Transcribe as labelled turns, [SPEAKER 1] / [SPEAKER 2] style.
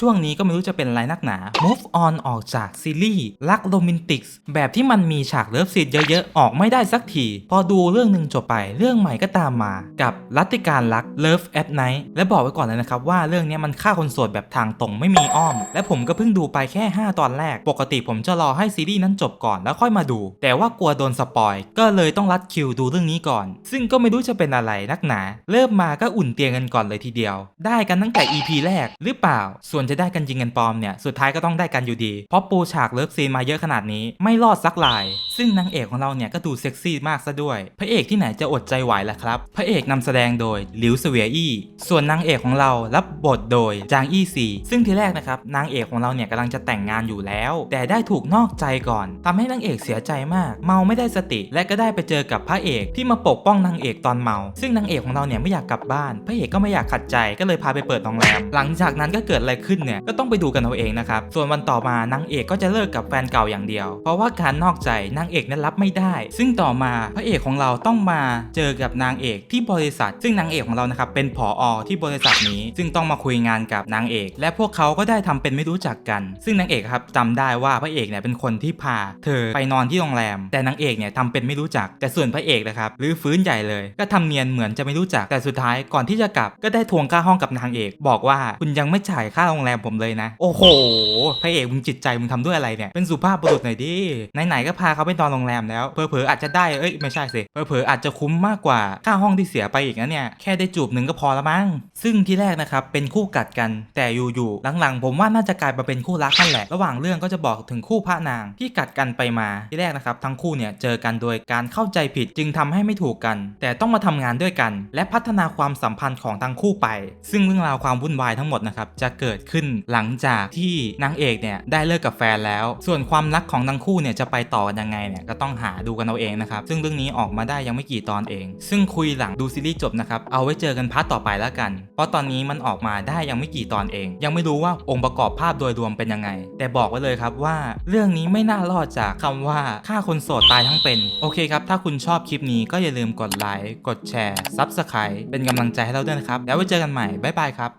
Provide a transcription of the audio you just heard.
[SPEAKER 1] ช่วงนี้ก็ไม่รู้จะเป็นอะไรนักหนา move on ออกจากซีรีส์รักโรแมนติกส์แบบที่มันมีฉากเลิฟซีนเยอะๆ ออกไม่ได้สักที พอดูเรื่องหนึ่งจบไปเรื่องใหม่ก็ตามมา กับรัตติการรัก Love at Night และบอกไว้ก่อนเลยนะครับว่าเรื่องนี้มันฆ่าคนโสดแบบทางตรงไม่มีอ้อม และผมก็เพิ่งดูไปแค่ 5 ตอนแรก ปกติผมจะรอให้ซีรีส์นั้นจบก่อนแล้วค่อยมาดู แต่ว่ากลัวโดนสปอยก็เลยต้องรัดคิวดูเรื่องนี้ก่อน ซึ่งก็ไม่รู้จะเป็นอะไรนักหนา เริ่มมาก็อุ่นเตียงกันก่อนเลยทีเดียว ได้กันตั้งแต่ EP แรกหรือเปล่าส่วนจะได้กันจริงกันปลอมเนี่ยสุดท้ายก็ต้องได้กันอยู่ดี เพราะปูฉากเลิฟซีนมาเยอะขนาดนี้ไม่รอดสักลาย ซึ่งนางเอกของเราเนี่ยก็ดูเซ็กซี่มากซะด้วย พระเอกที่ไหนจะอดใจไหวล่ะครับ พระเอกนำแสดงโดยหลิวเสวียอี้ส่วนนางเอกของเรารับบทโดยจางอี้ซีซึ่งทีแรกนะครับนางเอกของเราเนี่ยกำลังจะแต่งงานอยู่แล้ว แต่ได้ถูกนอกใจก่อนทำให้นางเอกเสียใจมาก เมาไม่ได้สติและก็ได้ไปเจอกับพระเอกที่มาปกป้องนางเอกตอนเมา ซึ่งนางเอกของเราเนี่ยไม่อยากกลับบ้าน พระเอกก็ไม่อยากขัดใจก็เลยพาไปเปิดโรงแรม หลังจากนั้นก็เกิดอะไรขึ้นเนี่ยก็ต้องไปดูกันเอาเองนะครับ ส่วนวันต่อมานางเอกก็จะเลิกกับแฟนเก่าอย่างเดียว เพราะว่าการนอกใจนางเอกนั้นรับไม่ได้ ซึ่งต่อมาพระเอกของเราต้องมาเจอกับนางเอกที่บริษัท ซึ่งนางเอกของเรานะครับเป็นผออที่บริษัทนี้ ซึ่งต้องมาคุยงานกับนางเอก และพวกเขาก็ได้ทำเป็นไม่รู้จักกัน ซึ่งนางเอกครับจำได้ว่าพระเอกเนี่ยเป็นคนที่พา เธอไปนอนที่โรงแรม แต่นางเอกเนี่ยทำเป็นไม่รู้จัก แต่ส่วนพระเอกนะครับหรือฟื้นใหญ่เลย ก็ทำเนียนเหมือนจะไม่รู้จักแต่สุดท้ายก่อนที่จะกลับก็ได้ทวงค่าห้องกับนางเอก บอกว่าคุณยังไม่จ่ายค่าโรงแรมผมเลยนะ โอ้โหพระเอกมึงจิตใจมึงทำด้วยอะไรเนี่ยเป็นสุภาพบุรุษหน่อยดิไหนๆก็พาเขาไปนอนโรงแรมแล้วเผลอๆอาจจะได้เอ้ยไม่ใช่สิเผลอๆอาจจะคุ้มมากกว่าค่าห้องที่เสียไปอีกนะเนี่ยแค่ได้จูบหนึ่งก็พอละมั้งซึ่งที่แรกนะครับเป็นคู่กัดกันแต่อยู่ๆหลังๆ ผมว่าน่าจะกลายมาเป็นคู่รักนั่นแหละ ระหว่างเรื่องก็จะบอกถึงคู่พระนางที่กัดกันไปมาที่แรกนะครับทั้งคู่เนี่ยเจอกันโดยการเข้าใจผิดจึงทำให้ไม่ถูกกัน แต่ต้องมาทำงานด้วยกัน และพัฒนาความสัมพันธ์ของทั้งคู่ไป ซึ่งเรื่องราวความวุ่นวายทั้งหมดนะครับจะเกิดขึ้นหลังจากที่นางเอกเนี่ยได้เลิกกับแฟนแล้ว ส่วนความรักของทั้งคู่เนี่ยจะไปต่อกันยังไงเนี่ยก็ต้องหาดูกันเอาเองนะครับ ซึ่งเรื่องนี้ออกมาได้ยังไม่กี่ตอนเอง ซึ่งคุยหลังดูซีรีส์จบนะครับเอาไว้เจอกันพาร์ทต่อไปแล้วกัน เพราะตอนนี้มันออกมาได้ยังไม่กี่ตอนเอง ยังไม่รู้ว่าองค์ประกอบภาพโดยรวมเป็นยังไง แต่บอกไว้เลยครับว่า เรื่องนี้ไม่น่ารอดจากคำว่าฆ่าคนโสดตายทั้งเป็นโอเคครับถ้าคุณชอบคลิปนี้ก็อย่าลืมกดไลค์กดแชร์ Subscribe เป็นกำลังใจให้เราด้วยนะครับแล้วไว้เจอกันใหม่บ๊ายบายครับ